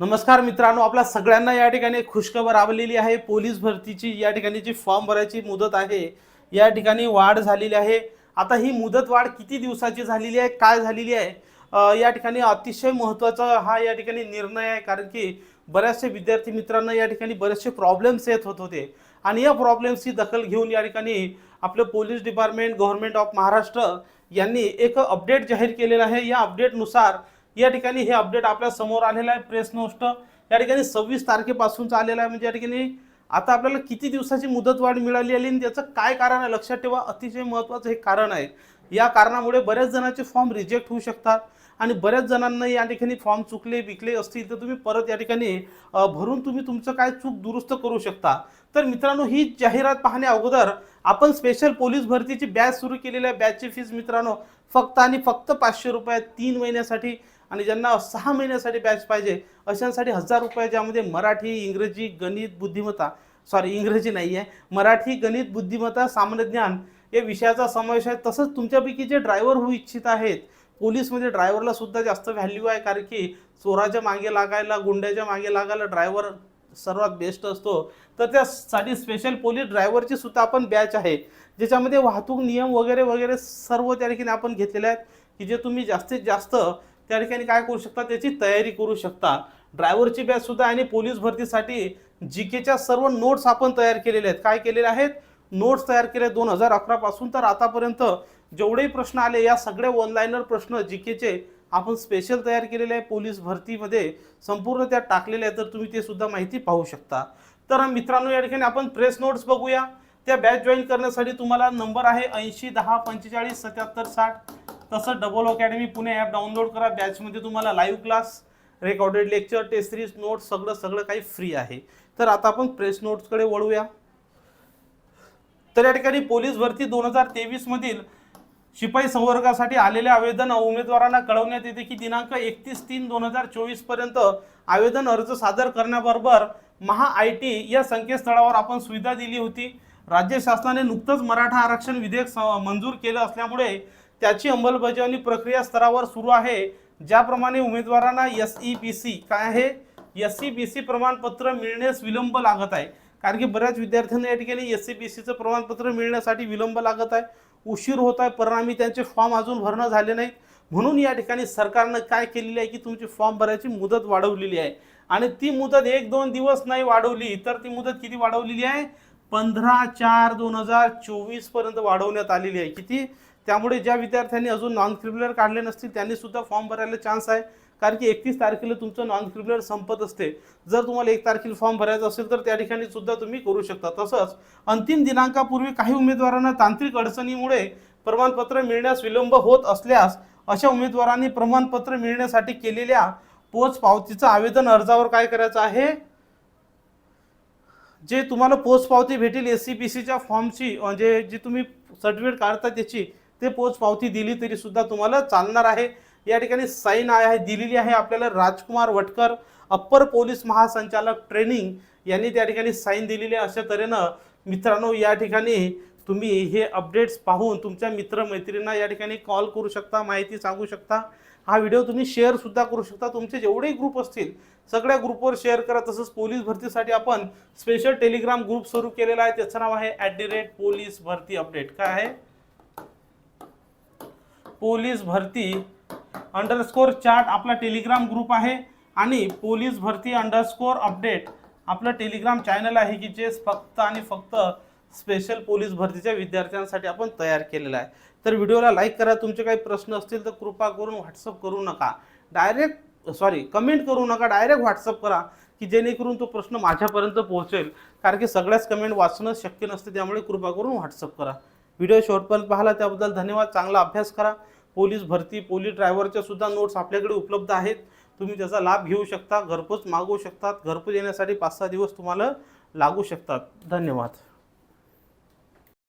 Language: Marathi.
नमस्कार मित्रांनो आपल्या सगळ्यांना या ठिकाणी खुशखबर आवलेली आहे. पोलीस भरतीची या ठिकाणी जी फॉर्म भरायची मुदत आहे या ठिकाणी वाढ झालेली आहे. आता ही मुदत वाढ किती दिवसाची झालेली आहे काय झालेली आहे? या ठिकाणी अतिशय महत्त्वाचा हा या ठिकाणी निर्णय आहे कारण की बऱ्याचशा विद्यार्थी मित्रांना या ठिकाणी बरेचसे प्रॉब्लेम्स येत होत होते. आणि या प्रॉब्लेम्सची दखल घेऊन या ठिकाणी आपलं police department government of Maharashtra यांनी एक अपडेट जाहीर केलेलं आहे. या अपडेटनुसार या ठिकाणी हे अपडेट आपल्यासमोर आलेलं आहे. Press note. या ठिकाणी सव्वीस तारखेपासूनचा आलेला आहे. म्हणजे या ठिकाणी आता आपल्याला किती दिवसाची मुदतवाढ मिळाली आली आणि त्याचं काय कारण आहे? लक्षात ठेवा अतिशय महत्त्वाचं हे कारण आहे. या कारणामुळे बऱ्याच जणांचे फॉर्म रिजेक्ट होऊ शकतात आणि बऱ्याच जणांना या ठिकाणी फॉर्म चुकले विकले असतील तर तुम्ही परत या ठिकाणी भरून तुम्ही तुमचं काय चूक दुरुस्त करू शकता. तर मित्रांनो ही जाहिरात पाहण्या अगोदर आपण स्पेशल पोलीस भरतीची बॅच सुरू केलेली आहे. बॅचची फीज मित्रांनो फक्त आणि फक्त पाचशे रुपये तीन महिन्यासाठी आणि ज्यांना सहा महिन्यासाठी बॅच पाहिजे अशांसाठी हजार रुपये ज्यामध्ये मराठी इंग्रजी गणित बुद्धिमत्ता सॉरी इंग्रजी नाही आहे मराठी गणित बुद्धिमत्ता सामान्य ज्ञान या विषयाचा समावेश आहे. तसंच तुमच्यापैकी जे ड्रायव्हर होऊ इच्छित आहेत पोलीसमध्ये ड्रायव्हरला सुद्धा जास्त व्हॅल्यू आहे कारण की चोराच्या मागे लागायला गुंड्याच्या मागे लागायला ड्रायव्हर सर्वात बेस्ट असतो. तर त्यासाठी स्पेशल पोलीस ड्रायव्हरची सुद्धा आपण बॅच आहे. ज्याच्यामध्ये वाहतूक नियम वगैरे वगैरे सर्व त्या ठिकाणी आपण घेतलेले आहेत की जे तुम्ही जास्तीत जास्त त्या ठिकाणी काय करू शकता? त्याची तयारी करू शकता. ड्रायव्हरची बॅच सुद्धा आणि पोलीस भरतीसाठी जी केच्या सर्व नोट्स आपण तयार केलेले आहेत. काय केलेले आहेत? नोट्स तयार केले दोन हजार अकरापासून तर आतापर्यंत जेवढेही प्रश्न आले या सगळे ऑनलाईनर प्रश्न जी केचे आपण स्पेशल तयार केलेले आहे पोलीस भरतीमध्ये संपूर्ण त्यात टाकलेले आहे तर तुम्ही ते सुद्धा माहिती पाहू शकता. तर मित्रांनो या ठिकाणी आपण प्रेस नोट्स बघूया. त्या बॅच जॉईन करण्यासाठी तुम्हाला नंबर आहे ऐंशी दहा पंचेचाळीस सत्याहत्तर साठ. तसं double academy Pune app download करा. बॅचमध्ये तुम्हाला live class recorded lecture test series notes सगळं सगळं काही फ्री आहे. तर आता आपण प्रेस नोट्सकडे वळूया. तर या ठिकाणी पोलीस भरती दोन हजार तेवीसमधील शिपाई संवर्गासाठी आलेले आवेदन उमेदवारांना कळवण्यात येते की दिनांक एकतीस तीन दोन हजार चोवीसपर्यंत आवेदन अर्ज सादर करण्याबरोबर महा आय टी या संकेतस्थळावर आपण सुविधा दिली होती. राज्य शासनाने नुकतंच मराठा आरक्षण विधेयक स- मंजूर केलं असल्यामुळे त्याची अंमलबजावणी प्रक्रिया स्तरावर सुरू आहे. ज्याप्रमाणे उमेदवारांना एस ई बी सी काय आहे? एस सी बी सी प्रमाणपत्र मिळण्यास विलंब लागत आहे. कारण की बऱ्याच विद्यार्थ्यांना या ठिकाणी एस सी बी सीचं प्रमाणपत्र मिळण्यासाठी विलंब लागत आहे. उशीर होत आहे. परिणामी त्यांचे फॉर्म अजून भरणं झाले नाहीत. म्हणून या ठिकाणी सरकारनं काय केलेलं आहे की तुमची फॉर्म भरायची मुदत वाढवलेली आहे. आणि ती मुदत एक दोन दिवस नाही वाढवली तर ती मुदत किती वाढवलेली आहे? पंधरा चार दोन हजार चोवीसपर्यंत वाढवण्यात आलेली आहे. किती? त्यामुळे ज्या विद्यार्थ्यांनी अजून नॉन क्रिम्युलर काढले नसतील त्यांनी सुद्धा फॉर्म भरायला चान्स आहे. कारण की एकतीस तारखेला तुमचं नॉन क्रिम्युलर संपत असते. जर तुम्हाला एक तारखेला फॉर्म भरायचा असेल तर त्या ठिकाणी सुद्धा तुम्ही करू शकता. तसंच अंतिम दिनांकापूर्वी काही उमेदवारांना तांत्रिक अडचणीमुळे प्रमाणपत्र मिळण्यास विलंब होत असल्यास अशा उमेदवारांनी प्रमाणपत्र मिळण्यासाठी केलेल्या पोच पावतीचं आवेदन अर्जावर काय करायचं आहे? जे तुम्हाला पोच पावती भेटेल एस सी पी सीच्या फॉर्मची म्हणजे जी तुम्ही सर्टिफिकेट काढता त्याची ते पोचपावती दिली तरी सुद्धा तुम्हाला चालणार आहे. या ठिकाणी साईन आहे दिलेली आहे आपल्याला राजकुमार वटकर अप्पर पोलीस महासंचालक ट्रेनिंग यांनी त्या ठिकाणी साईन दिलेली आहे. अशा तऱ्हेनं मित्रांनो या ठिकाणी तुम्ही हे अपडेट्स पाहून तुमच्या मित्रमैत्रिणींना या ठिकाणी कॉल करू शकता माहिती सांगू शकता. हा व्हिडिओ तुम्ही शेअरसुद्धा करू शकता. तुमचे जेवढेही ग्रुप असतील सगळ्या ग्रुपवर शेअर करा. तसंच पोलीस भरतीसाठी आपण स्पेशल टेलिग्राम ग्रुप सुरू केलेला आहे. त्याचं नाव आहे ॲट दी रेट पोलीस भरती अपडेट काय आहे? पोलीस भरती अंडरस्कोर चार्ट आपला टेलिग्राम ग्रुप आहे. आणि पोलीस भरती अंडरस्कोर अपडेट आपलं टेलिग्राम चॅनल आहे की जे फक्त आणि फक्त स्पेशल पोलीस भरतीच्या विद्यार्थ्यांसाठी आपण तयार केलेलं आहे. तर व्हिडिओला लाईक करा. तुमचे काही प्रश्न असतील तर कृपा करून व्हॉट्सअप करू नका. डायरेक्ट सॉरी कमेंट करू नका. डायरेक्ट व्हॉट्सअप करा की जेणेकरून तो प्रश्न माझ्यापर्यंत पोहोचेल. कारण की सगळ्याच कमेंट वाचणं शक्य नसते त्यामुळे कृपा करून व्हॉट्सअप करा. व्हिडिओ शेवटपर्यंत पाहिला त्याबद्दल धन्यवाद. चांगला अभ्यास करा. पोलीस भरती पोलीस ड्रायव्हरच्या सुद्धा नोट्स आपल्याकडे उपलब्ध आहेत. तुम्ही त्याचा लाभ घेऊ शकता घरपोच मागवू शकतात. घरपोच येण्यासाठी पाच सहा दिवस तुम्हाला लागू शकतात. धन्यवाद.